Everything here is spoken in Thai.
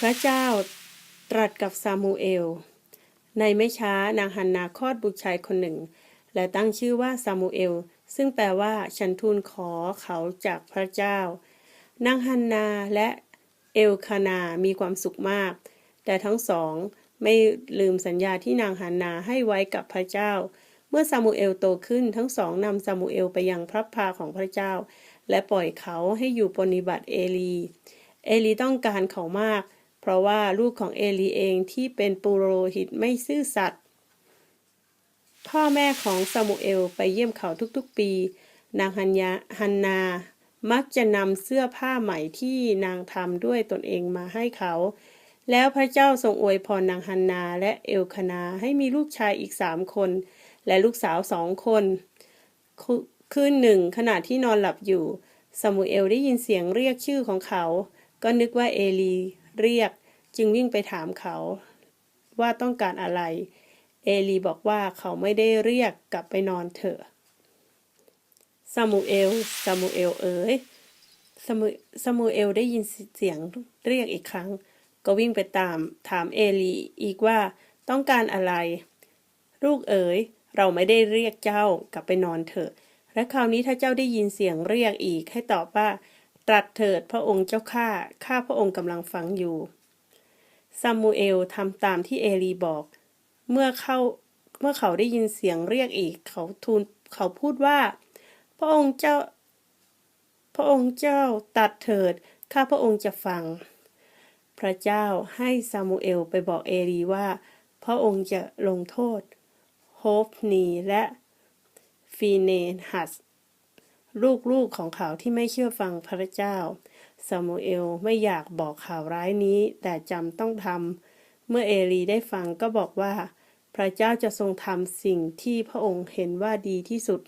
พระเจ้าตรัสกับซามูเอล ในไม่ช้านางฮันนาคลอดบุตรชายคนหนึ่ง และตั้งชื่อว่าซามูเอล ซึ่งแปลว่าฉันทูลขอเขาจากพระเจ้า นางฮันนาและเอลคานามีความสุขมาก แต่ทั้งสองไม่ลืมสัญญาที่นางฮันนาให้ไว้กับพระเจ้า เมื่อซามูเอลโตขึ้นทั้งสองนำซามูเอลไปยังพระพาของพระเจ้า และปล่อยเขาให้อยู่ปฏิบัติเอลี เอลีต้องการเขามาก เพราะว่าลูกของเอลีเองที่เป็นปุโรหิตไม่ซื่อสัตย์พ่อแม่ของซามูเอลไปเยี่ยมเขาทุกๆปี นางฮันยาฮันนา มักจะนำเสื้อผ้าใหม่ที่นางทำด้วยตนเองมาให้เขา แล้วพระเจ้าทรงอวยพรนางฮันนาและเอลคนาให้มีลูกชายอีกสามคน และลูกสาวสองคนคคืนหนึ่งขณะที่นอนหลับอยู่ ซามูเอลได้ยินเสียงเรียกชื่อของเขา ก็นึกว่าเอลี เรียกจึงวิ่งไปถามเขาว่าต้องการอะไร เอลีบอกว่าเขาไม่ได้เรียกกลับไปนอนเถอะซามูเอลซามูเอลเอ๋ยซามูซามูเอลได้ยินเสียงเรียกอีกครั้ง ก็วิ่งไปตามถามเอลีอีกว่าต้องการอะไร ลูกเอ๋ย เราไม่ได้เรียกเจ้ากลับไปนอนเถอะ และคราวนี้ถ้าเจ้าได้ยินเสียงเรียกอีกให้ตอบว่า ตรัสเถิดพระองค์เจ้าข้า ข้าพระองค์กำลังฟังอยู่ซามูเอลทำตามที่เอลีบอก เมื่อเข้าเมื่อเขาได้ยินเสียงเรียกอีก เขาทูลเขาพูดว่า พระองค์เจ้า พระองค์เจ้าตัดเถิด ข้าพระองค์จะฟัง พระเจ้าให้ซามูเอลไปบอกเอลีว่า พระองค์จะลงโทษ โฮฟนีและฟีเนฮัส ลูกๆของเขาที่ไม่เชื่อฟังพระเจ้าซามูเอลไม่อยากบอกข่าวร้ายนี้ แต่จำต้องทำเมื่อเอลีได้ฟังก็บอกว่า พระเจ้าจะทรงทำสิ่งที่พระองค์เห็นว่าดีที่สุด